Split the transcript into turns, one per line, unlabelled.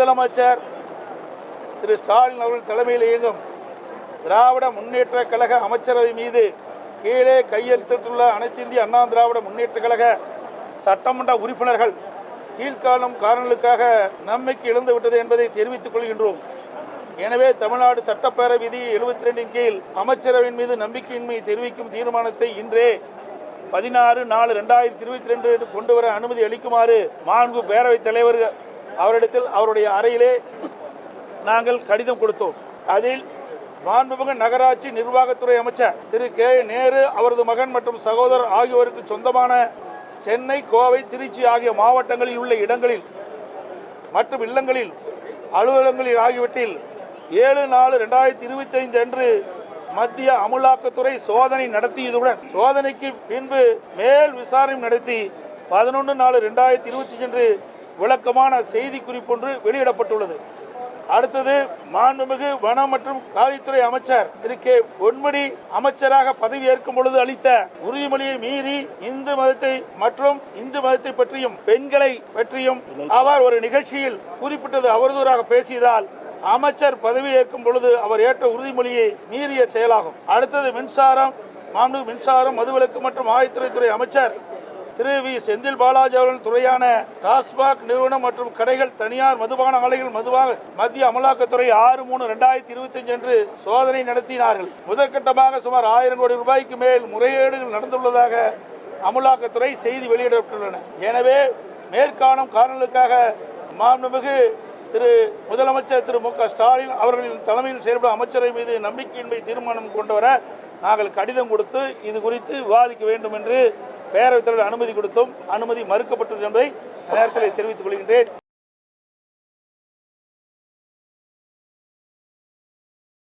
முதலமைச்சர் திரு ஸ்டாலின் அவர்கள் தலைமையில் இயங்கும் திராவிட முன்னேற்ற கழக அமைச்சரவை மீது கீழே கையெழுத்திட்டுள்ள அனைத்து இந்திய அண்ணா திராவிட முன்னேற்ற கழக சட்டமன்ற உறுப்பினர்கள் கீழ்காணும் காரணங்களுக்காக நம்பிக்கை இழந்துவிட்டது என்பதை தெரிவித்துக் கொள்கின்றோம். எனவே தமிழ்நாடு சட்டப்பேரவை விதி எழுபத்தி ரெண்டின் கீழ் அமைச்சரவையின் மீது நம்பிக்கையின்மை தெரிவிக்கும் தீர்மானத்தை இன்றே பதினாறு நாலு ரெண்டாயிரத்தி இருபத்தி ரெண்டு கொண்டு வர அனுமதி அளிக்குமாறு மாண்பு பேரவைத் தலைவர் அவரிடத்தில் அவருடைய அறையிலே நாங்கள் கடிதம் கொடுத்தோம். அதில் மாண்புமிகு நகராட்சி நிர்வாகத்துறை அமைச்சர் திரு கே. நேரு அவரது மகன் மற்றும் சகோதரர் ஆகியோருக்கு சொந்தமான சென்னை கோவை திருச்சி ஆகிய மாவட்டங்களில் உள்ள இடங்களில் மற்றும் இல்லங்களில் அலுவலகங்களில் ஆகியவற்றில் ஏழு நாலு ரெண்டாயிரத்தி இருபத்தி ஐந்து அன்று மத்திய அமலாக்கத்துறை சோதனை நடத்தியதுடன் சோதனைக்கு பின்பு மேல் விசாரணை நடத்தி பதினொன்று நாலு ரெண்டாயிரத்தி இருபத்தி அன்று விளக்கமான செய்தி குறிப்பொன்று வெளியிடப்பட்டுள்ளது. அடுத்தது மாண்புமிகு வன மற்றும் காவல்துறை அமைச்சர் திரு. கே. பொன்முடி அமைச்சராக பதவி ஏற்கும் பொழுது அளித்த உறுதிமொழியை மீறி இந்து மதத்தை மற்றும் இந்து மதத்தை பற்றியும் பெண்களை பற்றியும் அவர் ஒரு நிகழ்ச்சியில் குறிப்பிட்டது அவதூறாக பேசியதால் அமைச்சர் பதவி ஏற்கும் பொழுது அவர் ஏற்ற உறுதிமொழியை மீறிய செயலாகும். அடுத்தது மின்சாரம் மாண்பு மின்சாரம் மதுவிலக்கு மற்றும் ஆயத்துறைத்துறை அமைச்சர் திரு வி செந்தில் பாலாஜி அவர்கள் துறையான டாஸ்மாக் நிறுவனம் மற்றும் கடைகள் தனியார் மதுபான ஆலைகள் மதுவாக மத்திய அமலாக்கத்துறை ஆறு மூணு ரெண்டாயிரத்தி இருபத்தி அன்று சோதனை நடத்தினார்கள். முதற்கட்டமாக சுமார் ஆயிரம் கோடி ரூபாய்க்கு மேல் முறைகேடுகள் நடந்துள்ளதாக அமலாக்கத்துறை செய்தி வெளியிடப்பட்டுள்ளன. எனவே மேற்காணும் காரணங்களுக்காக மாண்புமிகு திரு முதலமைச்சர் திரு மு க ஸ்டாலின் அவர்களின் தலைமையில் செயல்படும் அமைச்சரை மீது நம்பிக்கையின்மை தீர்மானம் கொண்டு வர நாங்கள் கடிதம் கொடுத்து இது குறித்து விவாதிக்க வேண்டும் என்று பேரவைத் தலைவர் அனுமதி கொடுத்தும் அனுமதி மறுக்கப்பட்டது என்பதை நேரத்தில் தெரிவித்துக் கொள்கின்றேன்.